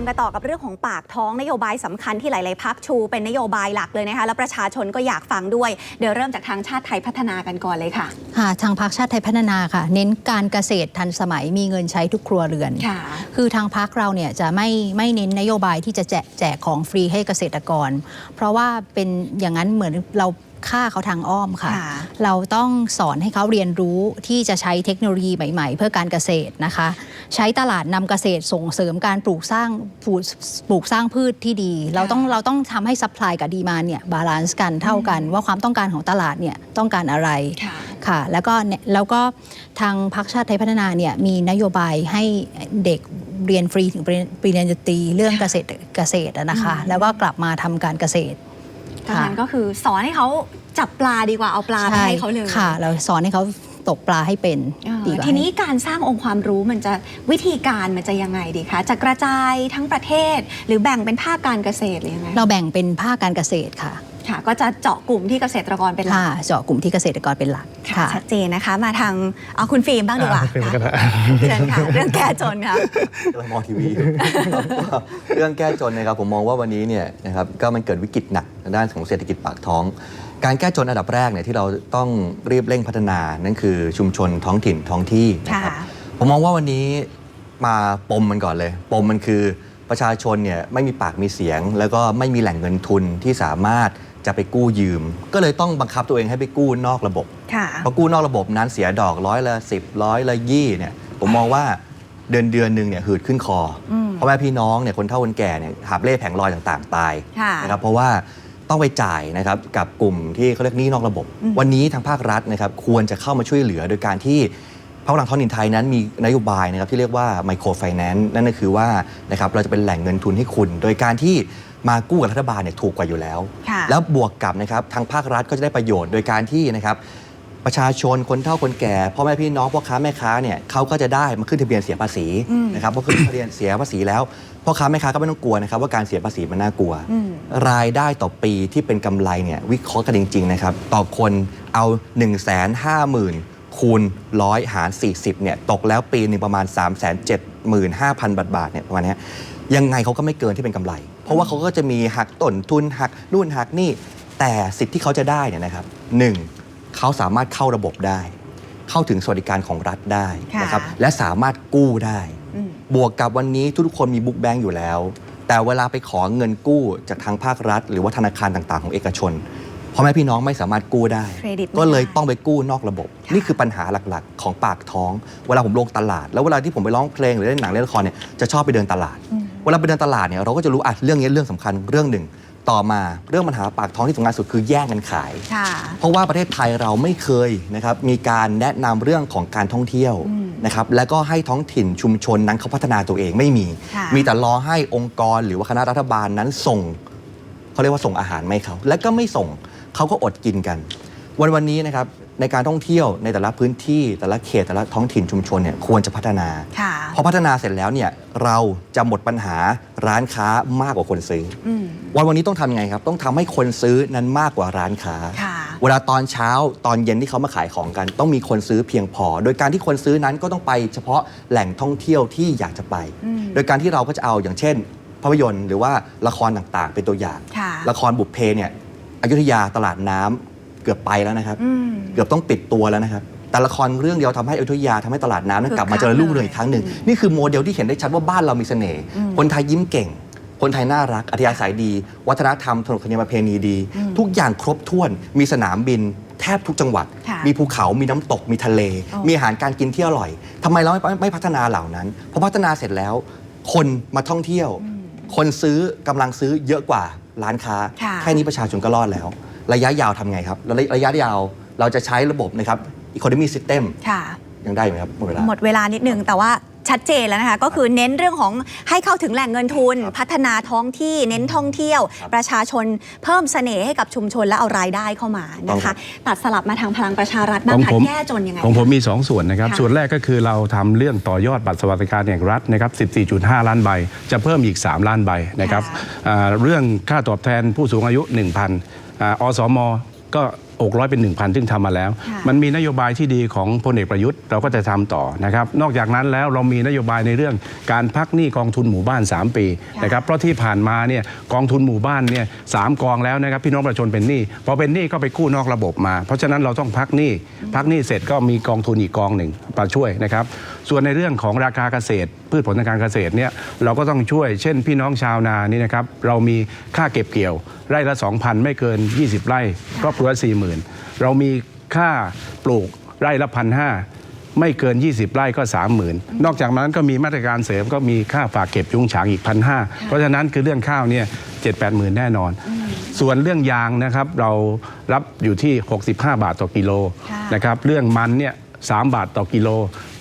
มติดตามกันต่อกับเรื่องของปากท้องนโยบายสำคัญที่หลาย ๆ พักชู เป็นนโยบายหลักเลยนะคะ แล้วประชาชนก็อยากฟังด้วย เดี๋ยวเริ่มจากทางชาติไทยพัฒนากันก่อนเลยค่ะค่ะทางพรรคชาติไทยพัฒนาค่ะ เน้นการเกษตรทันสมัยมีเงินใช้ทุกครัวเรือนค่ะ คือทางพรรคเราเนี่ยจะไม่ไม่เน้นนโยบายที่จะแจกแจกของฟรีให้เกษตรกร เพราะว่าเป็นอย่างนั้นเหมือนเรา ฆ่าเขาทางอ้อมค่ะค่ะ เราต้องสอนให้เขาเรียนรู้ที่จะใช้เทคโนโลยีใหม่ ๆ เพื่อการเกษตรนะคะ ใช้ตลาดนำเกษตรส่งเสริมการปลูกสร้างปลูกปลูกสร้างพืชที่ดี เราต้องเราต้องทำให้ซัพพลายกับดีมาเนี่ยบาลานซ์กันเท่ากัน ว่าความต้องการของตลาดเนี่ยต้องการอะไรค่ะค่ะแล้วก็เนี่ยแล้วก็ทางพรรคชาติไทยพัฒนาเนี่ยมีนโยบายให้เด็กเรียนฟรีถึงปริญปริญญาตรีเรื่องเกษตรเกษตรอะนะคะอืมแล้วก็กลับมาทำการเกษตร ดังนั้นก็คือสอนให้เขาจับปลาดีกว่าเอาปลาไปให้เขาเลยค่ะ เราสอนให้เขาตกปลาให้เป็นเออดีกว่า ทีนี้การสร้างองค์ความรู้มันจะวิธีการมันจะยังไงดีคะจะกระจายทั้งประเทศ หรือแบ่งเป็นภาคการเกษตรหรือยังไง เราแบ่งเป็นภาคการเกษตรค่ะ ค่ะ ก็จะเจาะกลุ่มที่เกษตรกรเป็นหลักค่ะเจาะกลุ่มที่เกษตรกรเป็นหลักค่ะค่ะชัดเจนนะคะ มาทางเอาคุณฟิล์มบ้างดีกว่าอ่าคุณฟิล์มก็ได้เชิญค่ะเรื่องแก้จนค่ะกำลังมองทีวีอยู่เรื่องแก้จนนะครับผมมองว่าวันนี้เนี่ยนะครับก็มันเกิดวิกฤตหนักทางด้านของเศรษฐกิจปากท้อง การแก้จนอันดับแรกเนี่ยที่เราต้องรีบเร่งพัฒนานั่นคือชุมชนท้องถิ่นท้องที่นะครับค่ะผมมองว่าวันนี้มาปมมันก่อนเลย ปมมันคือประชาชนเนี่ยไม่มีปากมีเสียง แล้วก็ไม่มีแหล่งเงินทุนที่สามารถ จะไปกู้ยืม ก็เลยต้องบังคับตัวเองให้ไปกู้นอกระบบค่ะเพราะกู้นอกระบบนั้นเสียดอกร้อยละสิบร้อยละยี่เนี่ยผมมองว่าเดือนเดือนหนึ่งเนี่ยหืดขึ้นคออมเพราะแม่พี่น้องเนี่ยคนเฒ่าคนแก่เนี่ยหาบเล่แผงลอยต่างๆ ตายค่ะนะครับเพราะว่าต้องไปจ่ายนะครับกับกลุ่มที่เขาเรียกหนี้นอกระบบ อืม วันนี้ทางภาครัฐนะครับควรจะเข้ามาช่วยเหลือโดยการที่ พรรคพลังท้องถิ่นไทยนั้นมีนโยบายนะครับที่เรียกว่าไมโครไฟแนนซ์นั่นก็คือว่านะครับเราจะเป็นแหล่งเงินทุนให้คุณ โดยการที่มากู้กับรัฐบาลเนี่ยถูกกว่าอยู่แล้ว ค่ะแล้วบวกกับนะครับทางภาครัฐก็จะได้ประโยชน์โดยการที่นะครับประชาชนคนเฒ่าคนแก่พ่อแม่พี่น้องพ่อค้าแม่ค้าเนี่ยเขาก็จะได้มาขึ้นทะเบียนเสียภาษีอืม นะครับพอขึ้นทะเบียนเสียภาษีแล้วพ่อค้าแม่ค้าก็ไม่ต้องกลัวนะครับว่าการเสียภาษีมันน่ากลัว อืม รายได้ต่อปีที่เป็นกำไรเนี่ยวิเคราะห์กันจริง ๆ นะครับ ต่อคนเอา 1 5 0 0 0 0 คูณร้อยหาร 40เนี่ยตกแล้วปีหนึงประมาณ 3 7 5 0 0 0 บาทบาทเนี่ยประมาณเนี้ยยังไงเขาก็ไม่เกินที่เป็นกำไร เพราะว่าเขาก็จะมีหักต้นทุนหักนู่นหักนี่แต่สิทธิ์ที่เขาจะได้เนี่ยนะครับหนึ่งเขาสามารถเข้าระบบได้ เข้าถึงสวัสดิการของรัฐได้นะครับค่ะและสามารถกู้ได้อืมบวกกับวันนี้ทุกๆคนมีบุ๊กแบงก์อยู่แล้ว แต่เวลาไปขอเงินกู้จากทางภาครัฐ หรือว่าธนาคารต่างๆ ของเอกชน พ่อแม่พี่น้องไม่สามารถกู้ได้ เครดิตไม่ก็เลยได้ต้องไปกู้นอกระบบค่ะนี่คือปัญหาหลักๆ ของปากท้อง เวลาผมลงตลาด แล้วเวลาที่ผมไปร้องเพลงหรือเล่นหนังเล่นละครเนี่ยจะชอบไปเดินตลาดอืมเวลาไปเดินตลาดเนี่ยเราก็จะรู้อะเรื่องนี้เรื่องสำคัญเรื่องหนึ่ง ต่อมาเรื่องปัญหาปากท้องที่สำคัญสุดคือแย่งกันขาย ค่ะ เพราะว่าประเทศไทยเราไม่เคยนะครับมีการแนะนำเรื่องของการท่องเที่ยวอืมนะครับแล้วก็ให้ท้องถิ่นชุมชนนั้นเขาพัฒนาตัวเองไม่มี ค่ะ มีแต่รอให้องค์กรหรือว่าคณะรัฐบาลนั้นส่งเขาเรียกว่าส่งอาหารมาให้เขาและก็ไม่ส่ง เขาก็อดกินกัน วันวันนี้นะครับในการท่องเที่ยวในแต่ละพื้นที่แต่ละเขตแต่ละท้องถิ่นชุมชนเนี่ยควรจะพัฒนาค่ะพอพัฒนาเสร็จแล้วเนี่ยเราจะหมดปัญหาร้านค้ามากกว่าคนซื้ออืมวันวันนี้ต้องทำยังไงครับ ต้องทำให้คนซื้อนั้นมากกว่าร้านค้าค่ะเวลาตอนเช้าตอนเย็นที่เขามาขายของกัน ต้องมีคนซื้อเพียงพอ โดยการที่คนซื้อนั้นก็ต้องไปเฉพาะแหล่งท่องเที่ยวที่อยากจะไปอืมโดยการที่เราก็จะเอาอย่างเช่น ภาพยนตร์หรือว่าละครต่างๆ เป็นตัวอย่างค่ะละครบุพเพเนี่ย อยุธยาตลาดน้ำเกือบไปแล้วนะครับ อืม เกือบต้องปิดตัวแล้วนะครับ แต่ละครเรื่องเดียวทำให้อยุธยาทำให้ตลาดน้ำนั้นคึกกลับมาคักเจริญรุ่งเรืองอีกครั้งหนึ่งเลยนี่คือโมเดลที่เห็นได้ชัดว่าบ้านเรามีเสน่ห์อืมคนไทยยิ้มเก่ง คนไทยน่ารัก อัธยาศัยดี วัฒนธรรมถนนขนบประเพณีดีอืมทุกอย่างครบถ้วน มีสนามบิน แทบทุกจังหวัด ค่ะมีภูเขา มีน้ำตก มีทะเลอ๋อมีอาหารการกินที่อร่อยทำไมเราไม่ไม่พัฒนาเหล่านั้น พอพัฒนาเสร็จแล้ว คนมาท่องเที่ยว คนซื้อกำลังซื้อเยอะกว่า ร้านค้าค่ะแค่นี้ประชาชนก็รอดแล้ว ระยะยาวทำไงครับแล้วระยะยาวเราจะใช้ระบบนะครับ economy system ค่ะยังได้ไหมครับ หมดเวลา หมดเวลานิดนึงแต่ว่า ชัดเจนแล้วนะคะ ก็คือเน้นเรื่องของให้เข้าถึงแหล่งเงินทุนครับพัฒนาท้องที่เน้นท่องเที่ยวครับประชาชนเพิ่มเสน่ห์ให้กับชุมชนและเอารายได้เข้ามาต้อนะงครัคะบตัดสลับมาทางพลังประชารัฐบ้างของค่ะผมแก้จนยังไง ของผมคะมี 2 ส่วนนะครับค่ะส่วนแรกก็คือเราทำเรื่องต่อยอดบัตรสวัสดิการแห่งรัฐนะครับ 14.5 ล้านใบ จะเพิ่มอีก 3 ล้านใบนะครับค่ะอ่าเรื่องค่าตอบแทนผู้สูงอายุ 1,000อ่าอสมก็ 600 เป็น 1,000 ซึ่งทำมาแล้วค่ะมันมีนโยบายที่ดีของพลเอกประยุทธ์เราก็จะทำต่อนะครับ นอกจากนั้นแล้วเรามีนโยบายในเรื่องการพักหนี้กองทุนหมู่บ้าน 3 ปีค่ะนะครับ เพราะที่ผ่านมาเนี่ยกองทุนหมู่บ้านเนี่ยสามกองแล้วนะครับพี่น้องประชาชนเป็นหนี้พอเป็นหนี้ก็ไปกู้นอกระบบมา เพราะฉะนั้นเราต้องพักหนี้พักหนี้เสร็จก็มีกองทุนอีกกองหนึ่งมาช่วยนะครับ ส่วนในเรื่องของราคาเกษตร พืชผลทางการเกษตรเนี่ยเราก็ต้องช่วย เช่น พี่น้องชาวนานี่นะครับเรามีค่าเก็บเกี่ยว ไร่ละ 2,000 ไม่เกิน 20 ไร่ครอบครัว40,000 เรามีค่าปลูกไร่ละพันห้าไม่เกิน 20 ไร่ก็ 30,000 นอกจากนั้นก็มีมาตรการเสริมก็มีค่าฝากเก็บยุงฉางอีกพันห้าเพราะฉะนั้นคือเรื่องข้าวเนี่ยเจ็ดแปดหมื่นแน่นอน ส่วนเรื่องยางนะครับเรารับอยู่ที่ 65 บาทต่อกิโลค่ะนะครับเรื่องมันเนี่ยสบาทต่อกิโล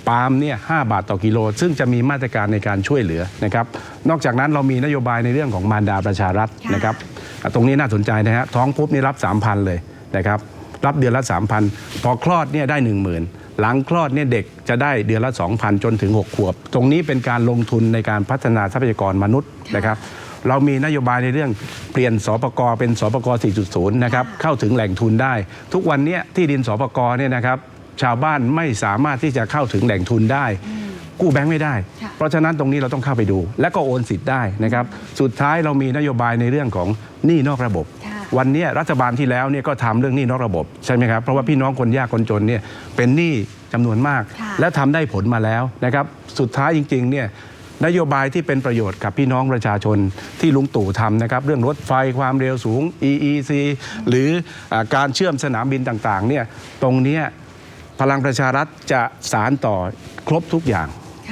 ปาล์มเนี่ยหบาทต่อกิโล ซึ่งจะมีมาตรการในการช่วยเหลือนะครับนอกจากนั้นเรามีนโยบายในเรื่องของมารดาประชารัฐค่ะนะครับอะ ตรงนี้น่าสนใจนะฮะท้องปุ๊บนี่รับ 3,000 เลยนะครับรับเดือนละ 3,000 พอคลอดเนี่ยได้ 10,000 หลังคลอดเนี่ยเด็กจะได้เดือนละ 2,000 จนถึง 6 ขวบ ตรงนี้เป็นการลงทุนในการพัฒนาทรัพยากรมนุษย์นะครับเรามีนโยบายในเรื่องเปลี่ยนสปกรเป็นสปกร4.0 นะครับ เข้าถึงแหล่งทุนได้ ทุกวันนี้ที่ดินสปกรเนี่ยนะครับ ชาวบ้านไม่สามารถที่จะเข้าถึงแหล่งทุนได้ กู้แบงค์ไม่ได้ค่ะเพราะฉะนั้นตรงนี้เราต้องเข้าไปดู และก็โอนสิทธิ์ได้นะครับ สุดท้ายเรามีนโยบายในเรื่องของหนี้นอกระบบค่ะวันเนี้ยรัฐบาลที่แล้วเนี่ยก็ทำเรื่องหนี้นอกระบบใช่ไหมครับ เพราะว่าพี่น้องคนยากคนจนเนี่ยเป็นหนี้จำนวนมากค่ะและทำได้ผลมาแล้วนะครับ สุดท้ายจริงๆเนี่ยนโยบายที่เป็นประโยชน์กับพี่น้องประชาชนที่ลุงตู่ทำนะครับ เรื่องรถไฟความเร็วสูง EEC หรืออาการเชื่อมสนามบินต่างๆเนี่ยตรงเนี้ยพลังประชารัฐจะสารต่อครบทุกอย่าง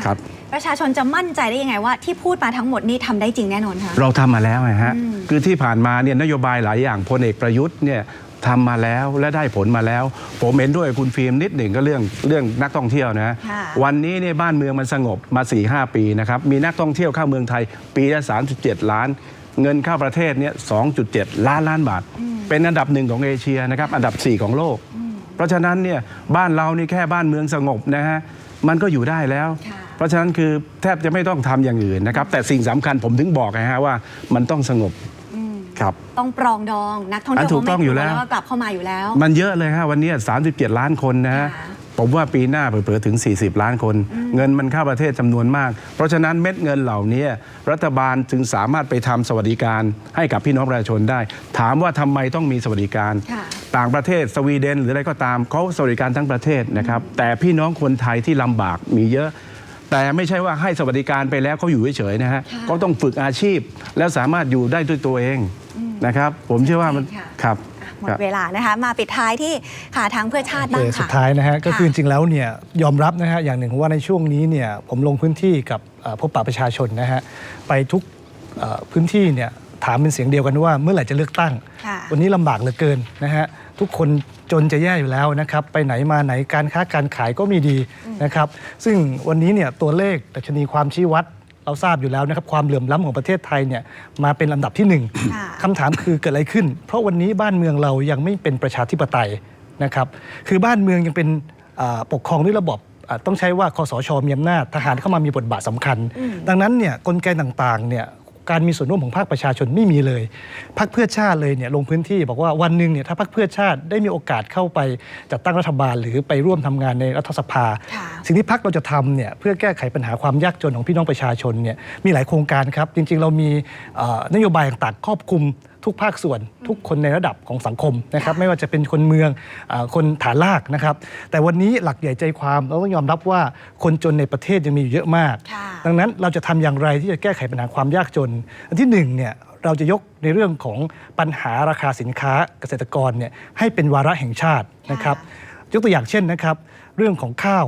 ค่ะครับ ประชาชนจะมั่นใจได้ยังไงว่า ที่พูดมาทั้งหมดนี่ทำได้จริงแน่นอนคะ เราทำมาแล้วไงฮะ อืม คือที่ผ่านมาเนี่ยนโยบายหลายอย่างพลเอกประยุทธ์เนี่ยทำมาแล้วและได้ผลมาแล้ว ผมเห็นด้วยคุณฟิล์มนิดหนึ่งก็เรื่องเรื่องนักท่องเที่ยวนะ ค่ะ วันนี้เนี่ยบ้านเมืองมันสงบมา4 5ปีนะครับ มีนักท่องเที่ยวเข้าเมืองไทย ปีละ 37 ล้าน เงินเข้าประเทศเนี่ย 2.7 ล้านล้านบาท เป็นอันดับหนึ่งของเอเชียนะครับ อันดับ 4 ของโลก เพราะฉะนั้นเนี่ยบ้านเรานี่แค่บ้านเมืองสงบนะฮะมันก็อยู่ได้แล้ว ค่ะ เพราะฉะนั้นคือแทบจะไม่ต้องทำอย่างอื่นนะครับ แต่สิ่งสำคัญผมถึงบอกไงฮะว่ามันต้องสงบอืมครับต้องปรองดองนักท่องเที่ยวอันถูกต้องอยู่แล้วเขาไม่กก็กลับเข้ามาอยู่แล้ว มันเยอะเลยฮะวันนี้ 37 ล้านคนนะฮะค่ะผมว่าปีหน้าเผลอๆถึง 40 ล้านคน เงินมันเข้าประเทศจำนวนมาก เพราะฉะนั้นเม็ดเงินเหล่านี้รัฐบาลจึงสามารถไปทำสวัสดิการให้กับพี่น้องประชาชนได้ ถามว่าทำไมต้องมีสวัสดิการค่ะต่างประเทศสวีเดน หรืออะไรก็ตามเขาสวัสดิการทั้งประเทศนะครับแต่พี่น้องคนไทยที่ลำบากมีเยอะ แต่ไม่ใช่ว่าให้สวัสดิการไปแล้วเขาอยู่เฉยๆนะฮะค่ะเขาต้องฝึกอาชีพแล้วสามารถอยู่ได้ด้วยตัวเองนะครับ ผมเชื่อว่ามันค่ะครับอะหมดเวลานะคะมาปิดท้ายที่ค่ะทางเพื่อชาติโอบ้างเคค่ะสุดท้ายนะฮะก็คือค่ะจริงๆแล้วเนี่ยยอมรับนะฮะอย่างหนึ่งว่าในช่วงนี้เนี่ยผมลงพื้นที่กับเอ่อพบปะประชาชนนะฮะไปทุกเอ่อพื้นที่เนี่ยถามเป็นเสียงเดียวกันว่าเมื่อไหร่จะเลือกตั้งค่ะวันนี้ลำบากเหลือเกินนะฮะ ทุกคนจนจะแย่อยู่แล้วนะครับ ไปไหนมาไหนการค้าการขายก็มีดีนะครับ ซึ่งวันนี้เนี่ยตัวเลขดัชนีความชี้วัดเราทราบอยู่แล้วนะครับความเหลื่อมล้ำของประเทศไทยเนี่ยมาเป็นลำดับที่หนึ่งค่ะคำถามคือเกิดอะไรขึ้น เพราะวันนี้บ้านเมืองเรายังไม่เป็นประชาธิปไตยนะครับคือบ้านเมืองยังเป็นอ่าปกครองด้วยระบบอ่าต้องใช้ว่าคอสชมีอำนาจทหารเข้ามามีบทบาทสำคัญ ดังนั้นเนี่ยกลไกต่างๆเนี่ย การมีส่วนร่วมของภาคประชาชนไม่มีเลยพรรคเพื่อชาติเลยเนี่ยลงพื้นที่บอกว่าวันหนึ่งเนี่ยถ้าพรรคเพื่อชาติได้มีโอกาสเข้าไปจัดตั้งรัฐบาล หรือไปร่วมทำงานในรัฐสภาค่ะสิ่งที่พักเราจะทำเนี่ยเพื่อแก้ไขปัญหาความยากจนของพี่น้องประชาชนเนี่ยมีหลายโครงการครับจริง ๆ เรามีเอ่อนโยบายต่างๆครอบคลุม ทุกภาคส่วน ทุกคนในระดับของสังคมนะครับค่ะไม่ว่าจะเป็นคนเมืองอาคนฐานลากนะครับแต่วันนี้หลักใหญ่ใจความเราต้องยอมรับว่าคนจนในประเทศยังมีอยู่เยอะมากค่ะดังนั้นเราจะทำอย่างไรที่จะแก้ไขปัญหาความยากจน อันที่หนึ่งเนี่ยเราจะยกในเรื่องของปัญหาราคาสินค้าเกษตรกรเนี่ยให้เป็นวาระแห่งชาตินะครับยกตัวอย่างเช่นนะครับ เรื่องของข้าว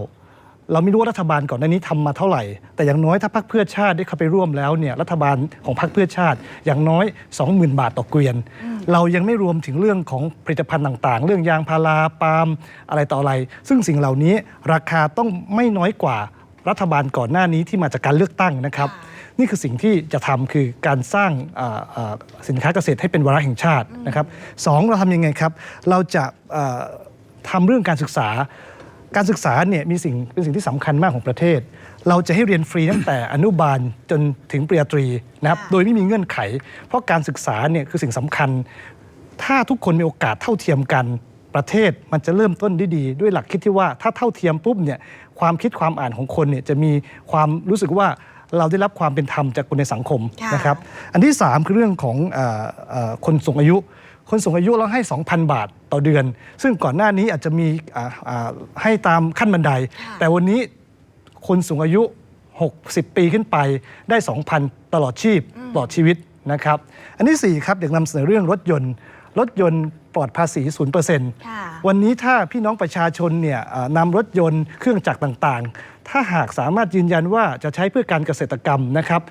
เราไม่รู้ว่ารัฐบาลก่อนหน้านี้ทำมาเท่าไหร่ แต่อย่างน้อยถ้าพรรคเพื่อชาติได้เข้าไปร่วมแล้วเนี่ยรัฐบาลของพรรคเพื่อชาติ อย่างน้อย 20,000 บาทต่อเกวียน เรายังไม่รวมถึงเรื่องของผลิตภัณฑ์ต่างๆ เรื่องยางพาราปาล์มอะไรต่ออะไร ซึ่งสิ่งเหล่านี้ราคาต้องไม่น้อยกว่ารัฐบาลก่อนหน้านี้ที่มาจากการเลือกตั้งนะครับนี่คือสิ่งที่จะทำคือการสร้างอ่าอ่าสินค้าเกษตรให้เป็นวาระแห่งชาตินะครับสองเราทำยังไงครับ เราจะอ่าทำเรื่องการศึกษา การศึกษาเนี่ยมีสิ่งเป็นสิ่งที่สำคัญมากของประเทศ เราจะให้เรียนฟรีตั้งแต่อนุบาลจนถึงปริญญาตรีนะครับค่ะโดยไม่มีเงื่อนไข เพราะการศึกษาเนี่ยคือสิ่งสำคัญ ถ้าทุกคนมีโอกาสเท่าเทียมกันประเทศมันจะเริ่มต้นได้ดี ด้วยหลักคิดที่ว่าถ้าเท่าเทียมปุ๊บเนี่ยความคิดความอ่านของคนเนี่ยจะมีความรู้สึกว่าเราได้รับความเป็นธรรมจากคนในสังคมค่ะนะครับ อันที่ 3 คือเรื่องของเออเอ่อคนสูงอายุ คนสูงอายุเราให้ 2,000 บาทต่อเดือน ซึ่งก่อนหน้านี้อาจจะมีอ่าอ่าให้ตามขั้นบันไดค่ะแต่วันนี้คนสูงอายุ 60 ปีขึ้นไปได้ 2,000 ตลอดชีพตลอดชีวิตนะครับ อันที่ 4 ครับอยากนำเสนอเรื่องรถยนต์ รถยนต์ปลอดภาษี0%ค่ะวันนี้ถ้าพี่น้องประชาชนเนี่ยเอ่อนำรถยนต์เครื่องจักรต่างๆ ถ้าหากสามารถยืนยันว่าจะใช้เพื่อการเกษตรกรรมนะครับ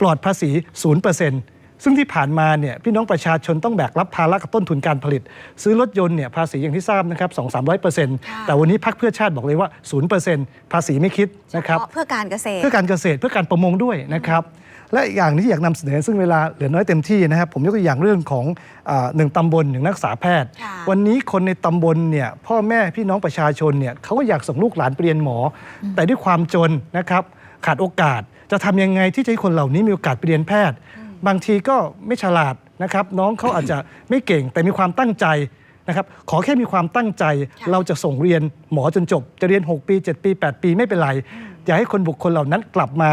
ปลอดภาษี 0% ซึ่งที่ผ่านมาเนี่ยพี่น้องประชาชนต้องแบกรับภาระกับต้นทุนการผลิต ซื้อรถยนต์เนี่ยภาษีอย่างที่ทราบนะครับ2-300%แต่วันนี้พรรคเพื่อชาติบอกเลยว่า0%ภาษีไม่คิดนะครับเพราะเพื่อการเกษตร เพื่อการเกษตรเพื่อการประมงด้วยนะครับและอีกอย่างหนึงที่อยากนำเสนอซึ่งเวลาเหลือน้อยเต็มที่นะครับ ผมยกตัวอย่างเรื่องของอาหนึ่งตำบลหนึ่งนักศึกษาแพทย์ค่ะวันนี้คนในตำบลเนี่ยพ่อแม่พี่น้องประชาชนเนี่ยเขาก็อยากส่งลูกหลานไปเรียนหมออแต่ด้วยความจนนะครับขาดโอกาสจะทำยังไงที่จะให้คนเหล่านี้มีโอกาสไปเรียนแพทย์ บางทีก็ไม่ฉลาดนะครับ น้องเขาอาจจะไม่เก่งแต่มีความตั้งใจนะครับขอแค่มีความตั้งใจค่ะเราจะส่งเรียนหมอจนจบ จะเรียน 6 ปี 7 ปี 8 ปีไม่เป็นไร อยากให้คนบุคคลเหล่านั้นกลับมา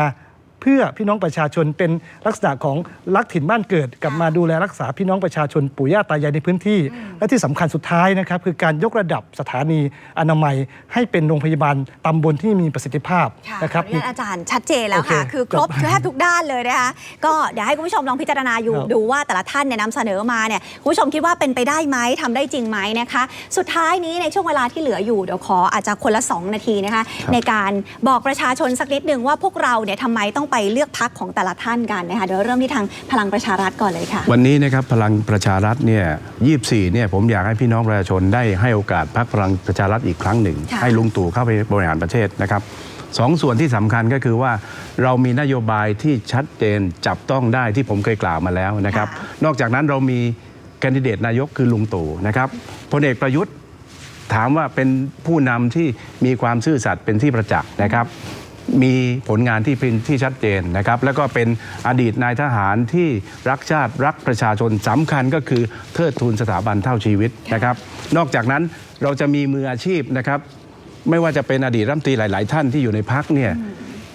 เพื่อพี่น้องประชาชนเป็นลักษณะของรักถิ่นบ้านเกิด กลับมาดูแลรักษาพี่น้องประชาชนปู่ย่าตายายในพื้นที่ และที่สำคัญสุดท้ายนะครับคือการยกระดับสถานีอนามัย ให้เป็นโรงพยาบาลตำบลที่มีประสิทธิภาพค่ะนะครับขออนุญาตอาจารย์ชัดเจนแล้วค่ะโอเคคือครบจบแทบทุกด้านเลยนะคะก็เดี๋ยวให้คุณผู้ชมลองพิจารณาอยู่ครับดูว่าแต่ละท่านเนี่ยนำเสนอมาเนี่ยคุณผู้ชมคิดว่าเป็นไปได้ไหมทำได้จริงไหมนะคะ สุดท้ายนี้ในช่วงเวลาที่เหลืออยู่เดี๋ยวขออาจจะคนละ 2 นาทีนะคะในการบอกประชาชนสักนิดหนึ่งว่าพวกเราเนี่ยทำไมต้องไปเลือกพักของแต่ละท่านกันนะคะเดี๋ยวเริ่มที่ทางพลังประชารัฐก่อนเลยค่ะ วันนี้นะครับพลังประชารัฐเนี่ย24เนี่ยผมอยากให้พี่น้องประชาชนได้ให้โอกาสพรรคพลังประชารัฐอีกครั้งหนึ่ง ค่ะ ให้ลุงตู่เข้าไปบริหารประเทศนะครับสองส่วนที่สำคัญก็คือว่าเรามีนโยบายที่ชัดเจนจับต้องได้ที่ผมเคยกล่าวมาแล้วนะครับ ค่ะ นอกจากนั้นเรามีแคนดิเดตนายกคือลุงตู่นะครับพลเอกประยุทธ์ ถามว่าเป็นผู้นำที่มีความซื่อสัตย์เป็นที่ประจักษ์นะครับ มีผลงานที่เป็นที่ชัดเจนนะครับ แล้วก็เป็นอดีตนายทหารที่รักชาติรักประชาชนสำคัญก็คือเทิดทูนสถาบันเท่าชีวิตนะครับ นอกจากนั้นเราจะมีมืออาชีพนะครับ ไม่ว่าจะเป็นอดีตรัฐมนตรีหลาย ๆ ท่านที่อยู่ในพักเนี่ย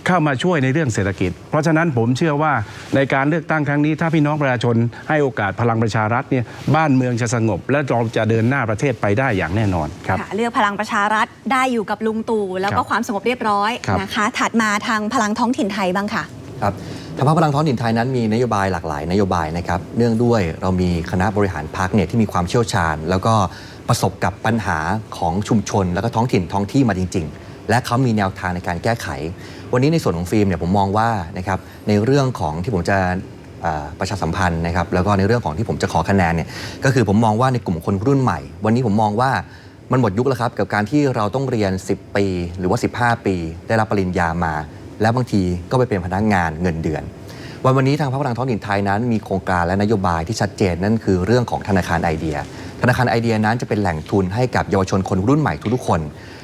เข้ามาช่วยในเรื่องเศรษฐกิจ เพราะฉะนั้นผมเชื่อว่าในการเลือกตั้งครั้งนี้ ถ้าพี่น้องประชาชนให้โอกาสพลังประชารัฐเนี่ยบ้านเมืองจะสงบ และเราจะเดินหน้าประเทศไปได้อย่างแน่นอนครับค่ะเลือกพลังประชารัฐได้อยู่กับลุงตู่แล้วก็ครับความสงบเรียบร้อยครับนะคะ ถัดมาทางพลังท้องถิ่นไทยบ้างค่ะครับทางพรรคพลังท้องถิ่นไทยนั้นมีนโยบายหลากหลายนโยบายนะครับเนื่องด้วยเรามีคณะบริหารพรรคเนี่ยที่มีความเชี่ยวชาญ แล้วก็ประสบกับปัญหาของชุมชน แล้วก็ท้องถิ่นท้องที่มาจริง ๆ และเขามีแนวทางในการแก้ไข วันนี้ในส่วนของฟิล์มเนี่ยผมมองว่านะครับในเรื่องของที่ผมจะประชาสัมพันธ์นะครับแล้วก็ในเรื่องของที่ผมจะขอคะแนนเนี่ยก็คือผมมองว่าในกลุ่มคนรุ่นใหม่ วันนี้ผมมองว่ามันหมดยุคแล้วครับกับการที่เราต้องเรียน 10 ปี หรือว่า 15 ปี ได้รับปริญญามา แล้วบางทีก็ไปเป็นพนักงานเงินเดือน วันวันนี้ทางพรรคพลังท้องถิ่นไทยนั้นมีโครงการและนโยบายที่ชัดเจนนั่นคือเรื่องของธนาคารไอเดีย ธนาคารไอเดียนั้นจะเป็นแหล่งทุนให้กับเยาวชนคนรุ่นใหม่ทุกๆคน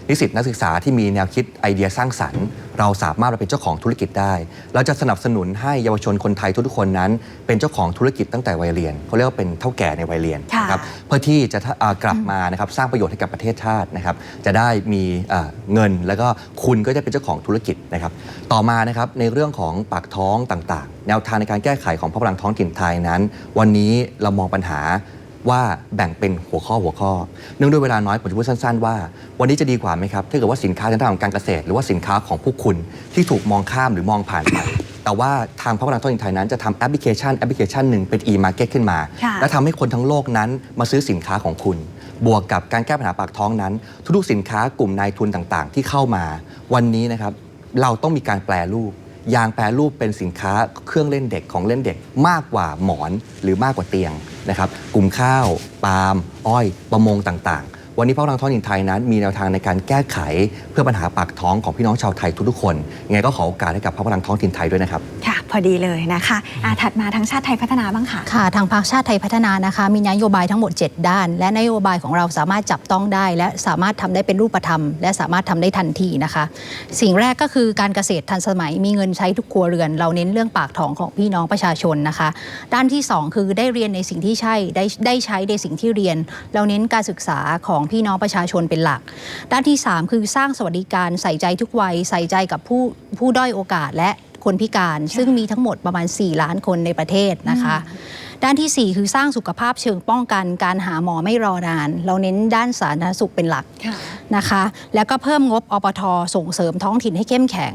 นิสิตนักศึกษาที่มีแนวคิดไอเดียสร้างสรรค์ เราสามารถมาเป็นเจ้าของธุรกิจได้ เราจะสนับสนุนให้เยาวชนคนไทยทุกๆคนนั้น เป็นเจ้าของธุรกิจตั้งแต่วัยเรียนเขาเรียกว่าเป็นเท่าแก่ในวัยเรียนค่ะนะครับเพื่อที่จะอ่ากลับมานะครับสร้างประโยชน์ให้กับประเทศชาตินะครับจะได้มีเอ่อเงินแล้วก็คุณก็จะเป็นเจ้าของธุรกิจนะครับต่อมานะครับในเรื่องของปากท้องต่างๆ แนวทางในการแก้ไขของพรรคพลังท้องถิ่นไทยนั้น วันนี้เรามองปัญหา ว่าแบ่งเป็นหัวข้อหัวข้อ เนื่องด้วยเวลาน้อยผมจะพูดสั้น ๆ ว่า วันนี้จะดีกว่าไหมครับถ้าเกิดว่าสินค้าในทางของการเกษตร หรือว่าสินค้าของพวกคุณที่ถูกมองข้ามหรือมองผ่านไป แต่ว่าทางพรรคพลังท้องถิ่นไทยนั้นจะทำแอปพลิเคชันแอปพลิเคชันหนึ่งเป็น e-market ขึ้นมา ค่ะ และทำให้คนทั้งโลกนั้นมาซื้อสินค้าของคุณ บวกกับการแก้ปัญหาปากท้องนั้น ทุกๆสินค้ากลุ่มนายทุนต่างๆ ที่เข้ามา วันนี้นะครับเราต้องมีการแปลรูป ยางแปรรูปเป็นสินค้าเครื่องเล่นเด็กของเล่นเด็กมากกว่าหมอนหรือมากกว่าเตียงนะครับกลุ่มข้าวปาล์มอ้อยประมงต่างๆ วันนี้พรรคพลังท้องถิ่นไทยนั้น มีแนวทางในการแก้ไขเพื่อปัญหาปากท้องของพี่น้องชาวไทยทุกๆคนยังไงก็ขอโอกาสให้กับพรรคพลังท้องถิ่นไทยด้วยนะครับ ค่ะ พอดีเลยนะคะอะถัดมาทางชาติไทยพัฒนาบ้างค่ะ ค่ะ ทางพรรคชาติไทยพัฒนานะคะ มีนโยบายทั้งหมด 7 ด้าน และนโยบายของเราสามารถจับต้องได้ และสามารถทำได้เป็นรูปธรรม และสามารถทำได้ทันทีนะคะ สิ่งแรกก็คือการเกษตรทันสมัยมีเงินใช้ทุกครัวเรือน เราเน้นเรื่องปากท้องของพี่น้องประชาชนนะคะ ด้านที่2คือได้เรียนในสิ่งที่ใช่ได้ได้ใช้ในสิ่งที่เรียน เราเน้นการศึกษาของพี่น้องประชาชนเป็นหลัก ด้านที่ 3 คือสร้างสวัสดิการใส่ใจทุกวัย ใส่ใจกับผู้ผู้ด้อยโอกาสและคนพิการ ซึ่งมีทั้งหมดประมาณ 4 ล้านคนในประเทศนะคะ ด้านทีสี่4 คือสร้างสุขภาพเชิงป้องกัน การหาหมอไม่รอนาน เราเน้นด้านสาธารณสุขเป็นหลักค่ะนะคะ แล้วก็เพิ่มงบอปทส่งเสริมท้องถิ่นให้เข้มแข็ง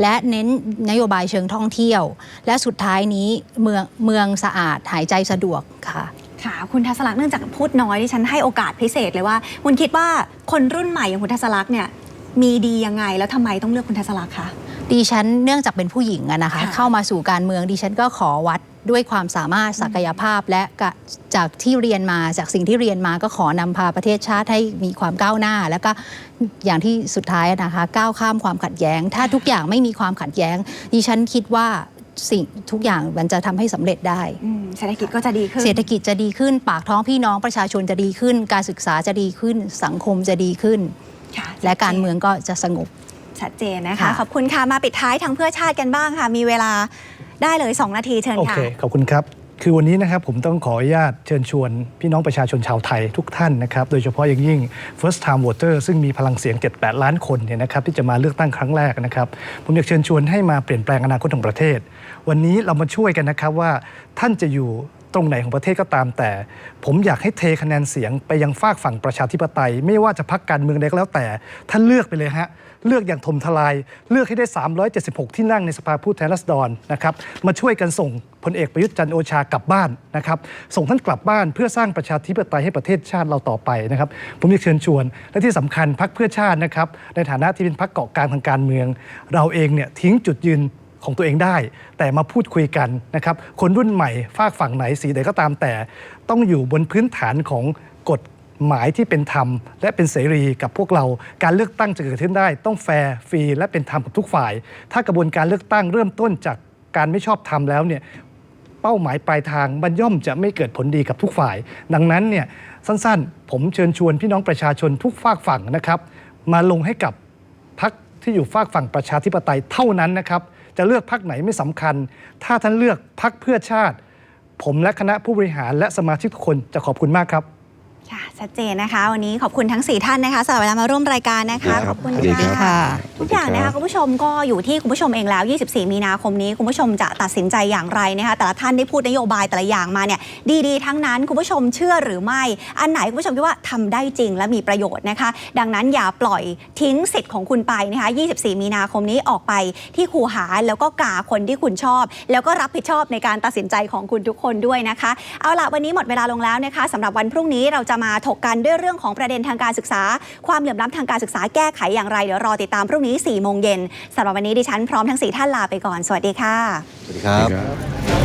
และเน้นนโยบายเชิงท่องเที่ยว และสุดท้ายนี้เมืองเมืองสะอาดหายใจสะดวกค่ะ ค่ะ คุณทัศลักษณ์เนื่องจากพูดน้อยดิฉันให้โอกาสพิเศษเลยว่า คุณคิดว่าคนรุ่นใหม่อย่างคุณทัศลักษณ์เนี่ยมีดียังไงแล้วทำไมต้องเลือกคุณทัศลักษณ์คะ ดิฉันเนื่องจากเป็นผู้หญิงอะนะคะ ค่ะ เข้ามาสู่การเมืองดิฉันก็ขอวัดด้วยความสามารถศักยภาพและกะจากที่เรียนมาจากสิ่งที่เรียนมาก็ขอนำพาประเทศชาติให้มีความก้าวหน้า แล้วก็อย่างที่สุดท้ายนะคะ ก้าวข้ามความขัดแย้ง ถ้าทุกอย่างไม่มีความขัดแย้ง ดิฉันคิดว่า สิ่งทุกอย่างมันจะทำให้สำเร็จได้อืมเศรษฐกิจก็จะดีขึ้น เศรษฐกิจจะดีขึ้น ปากท้องพี่น้องประชาชนจะดีขึ้น การศึกษาจะดีขึ้น สังคมจะดีขึ้นค่ะและการเมืองก็จะสงบชัดเจนนะคะค่ะขอบคุณค่ะ มาปิดท้ายทางเพื่อชาติกันบ้างค่ะ มีเวลาได้เลย 2 นาทีเชิญโอค่ะเค ขอบคุณครับ คือวันนี้นะครับผมต้องขออนุญาตเชิญชวนพี่น้องประชาชนชาวไทยทุกท่านนะครับ โดยเฉพาะอย่างยิ่ง first time voter ซึ่งมีพลังเสียง 7-8 ล้านคนเนี่ยนะครับที่จะมาเลือกตั้งครั้งแรกนะครับ ผมอยากเชิญชวนให้มาเปลี่ยนแปลงอนาคตของประเทศ วันนี้เรามาช่วยกันนะครับว่าท่านจะอยู่ตรงไหนของประเทศก็ตามแต่ ผมอยากให้เทคะแนนเสียงไปยังฝากฝั่งประชาธิปไตย ไม่ว่าจะพักการเมืองใดก็แล้วแต่ท่านเลือกไปเลยฮะ เลือกอย่างถมทลาย เลือกให้ได้ 376 ที่นั่งในสภาผู้แทนราษฎรนะครับมาช่วยกันส่งพลเอกประยุทธ์จันโอชากลับบ้านนะครับส่งท่านกลับบ้านเพื่อสร้างประชาธิปไตยให้ประเทศชาติเราต่อไปนะครับผมอยากเชิญชวน และที่สำคัญพักเพื่อชาตินะครับในฐานะที่เป็นพักเกาะกลางทางการเมือง เราเองเนี่ยทิ้งจุดยืนของตัวเองได้ แต่มาพูดคุยกันนะครับคนรุ่นใหม่ฝากฝั่งไหนสีใดก็ตามแต่ ต้องอยู่บนพื้นฐานของกฎ หมายที่เป็นธรรม และเป็นเสรีกับพวกเรา การเลือกตั้งจะเกิดขึ้นได้ ต้องแฟร์ฟรีและเป็นธรรมกับทุกฝ่าย ถ้ากระบวนการเลือกตั้งเริ่มต้นจากการไม่ชอบธรรมแล้วเนี่ยเป้าหมายปลายทางมันย่อมจะไม่เกิดผลดีกับทุกฝ่าย ดังนั้นเนี่ยสั้นๆ ผมเชิญชวนพี่น้องประชาชนทุกฝากฝั่งนะครับมาลงให้กับพักที่อยู่ฝากฝั่งประชาธิปไตยเท่านั้นนะครับจะเลือกพักไหนไม่สำคัญ ถ้าท่านเลือกพักเพื่อชาติ ผมและคณะผู้บริหารและสมาชิกทุกคนจะขอบคุณมากครับ ค่ะชัดเจนนะคะ วันนี้ขอบคุณทั้ง 4 ท่านนะคะสำหรับเวลามาร่วมรายการนะคะครับขอบคุณสวัสดีครับค่ะทุกอย่างนะคะคุณผู้ชมก็อยู่ที่คุณผู้ชมเองแล้ว 24 มีนาคมนี้คุณผู้ชมจะตัดสินใจอย่างไรนะคะแต่ละท่านได้พูดนโยบายแต่ละอย่างมาเนี่ยดีๆ ทั้งนั้นคุณผู้ชมเชื่อหรือไม่ อันไหนคุณผู้ชมคิดว่าทำได้จริงและมีประโยชน์นะคะ ดังนั้นอย่าปล่อยทิ้งสิทธิ์ของคุณไปนะคะ 24 มีนาคมนี้ออกไปที่คูหาแล้วก็กาคนที่คุณชอบ แล้วก็รับผิดชอบในการตัดสินใจของคุณทุกคนด้วยนะคะ เอาล่ะวันนี้หมดเวลาลงแล้วนะคะสำหรับวันพรุ่งนี้เราจะมาถกกันด้วยเรื่องของประเด็นทางการศึกษา ความเหลื่อมล้ำทางการศึกษาแก้ไขอย่างไรเดี๋ยวรอติดตามพรุ่งนี้4โมงเย็นสำหรับวันนี้ดิฉันพร้อมทั้ง 4 ท่านลาไปก่อน สวัสดีค่ะ สวัสดีครับ